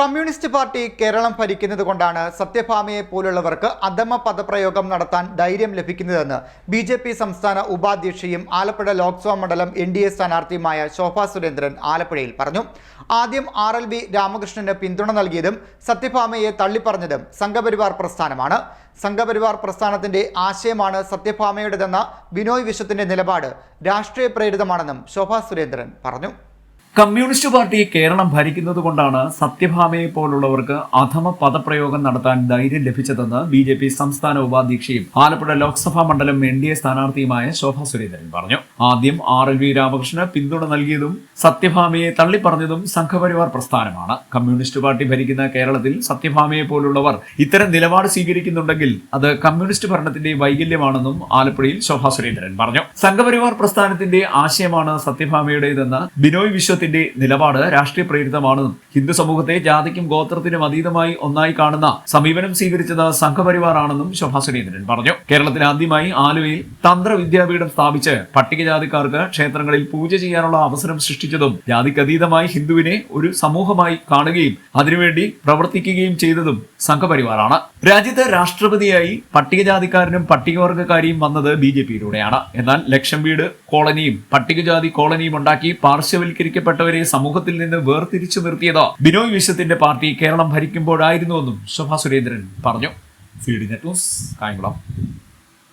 Communist party Keralam ഭരിക്കുന്നത് കൊണ്ടാണ് സത്യഭാമയെ പോലുള്ളവർക്ക് അധമ പദപ്രയോഗം നടത്താൻ ധൈര്യം ലഭിക്കുന്നതെന്ന് ബി ജെ പി സംസ്ഥാന ഉപാധ്യക്ഷയും ആലപ്പുഴ ലോക്സഭാ മണ്ഡലം എൻ ഡി എ സ്ഥാനാർത്ഥിയുമായ ശോഭാ സുരേന്ദ്രൻ ആലപ്പുഴയിൽ പറഞ്ഞു. ആദ്യം ആർ എൽ വി രാമകൃഷ്ണന് പിന്തുണ നൽകിയതും സത്യഭാമയെ തള്ളിപ്പറഞ്ഞതും സംഘപരിവാർ പ്രസ്ഥാനമാണ്. സംഘപരിവാർ പ്രസ്ഥാനത്തിന്റെ ആശയമാണ് സത്യഭാമയുടേതെന്ന ബിനോയ് വിശ്വത്തിന്റെ നിലപാട് രാഷ്ട്രീയ പ്രേരിതമാണെന്നും ശോഭാ സുരേന്ദ്രൻ പറഞ്ഞു. കമ്മ്യൂണിസ്റ്റ് പാർട്ടി കേരളം ഭരിക്കുന്നത് കൊണ്ടാണ് സത്യഭാമയെ പോലുള്ളവർക്ക് അധമ പദപ്രയോഗം നടത്താൻ ധൈര്യം ലഭിച്ചതെന്ന് ബി ജെ പി സംസ്ഥാന ഉപാധ്യക്ഷയും ആലപ്പുഴ ലോക്സഭാ മണ്ഡലം എൻ ഡി എ സ്ഥാനാർത്ഥിയുമായ ശോഭ സുരേന്ദ്രൻ പറഞ്ഞു. ആദ്യം ആർ എൽ വി രാമകൃഷ്ണന് പിന്തുണ നൽകിയതും സത്യഭാമയെ തള്ളിപ്പറഞ്ഞതും സംഘപരിവാർ പ്രസ്ഥാനമാണ്. കമ്മ്യൂണിസ്റ്റ് പാർട്ടി ഭരിക്കുന്ന കേരളത്തിൽ സത്യഭാമയെ പോലുള്ളവർ ഇത്തരം നിലപാട് സ്വീകരിക്കുന്നുണ്ടെങ്കിൽ അത് കമ്മ്യൂണിസ്റ്റ് ഭരണത്തിന്റെ വൈകല്യമാണെന്നും ആലപ്പുഴയിൽ ശോഭ സുരേന്ദ്രൻ പറഞ്ഞു. സംഘപരിവാർ പ്രസ്ഥാനത്തിന്റെ ആശയമാണ് സത്യഭാമയുടേതെന്ന് ബിനോയ് വിശ്വത്തിന്റെ നിലപാട് രാഷ്ട്രീയ പ്രേരിതമാണെന്നും ഹിന്ദു സമൂഹത്തെ ജാതിക്കും ഗോത്രത്തിനും അതീതമായി ഒന്നായി കാണുന്ന സമീപനം സ്വീകരിച്ചത് സംഘപരിവാറാണെന്നും ശോഭാ സുരേന്ദ്രൻ പറഞ്ഞു. കേരളത്തിൽ ആദ്യമായി ആലുവയിൽ തന്ത്ര വിദ്യാപീഠം സ്ഥാപിച്ച് പട്ടികജാതിക്കാർക്ക് ക്ഷേത്രങ്ങളിൽ പൂജ ചെയ്യാനുള്ള അവസരം സൃഷ്ടിച്ചതും ജാതിക്കതീതമായി ഹിന്ദുവിനെ ഒരു സമൂഹമായി കാണുകയും അതിനുവേണ്ടി പ്രവർത്തിക്കുകയും ചെയ്തതും സംഘപരിവാറാണ്. രാജ്യത്ത് രാഷ്ട്രപതിയായി പട്ടികജാതിക്കാരനും പട്ടികവർഗക്കാരിയും വന്നത് ബി ജെ പിയിലൂടെയാണ്. എന്നാൽ ലക്ഷം വീട് കോളനിയും പട്ടികജാതി കോളനിയും ഉണ്ടാക്കി പാർശ്വവൽക്കരിക്കപ്പെട്ടവരെ സമൂഹത്തിൽ നിന്ന് വേർതിരിച്ചു നിർത്തിയത്? ബിനോയ് വിശ്വത്തിന്റെ പാർട്ടി കേരളം ഭരിക്കുമ്പോഴായിരുന്നുവെന്നും ശോഭാ സുരേന്ദ്രൻ പറഞ്ഞു. C news Kayamkulam.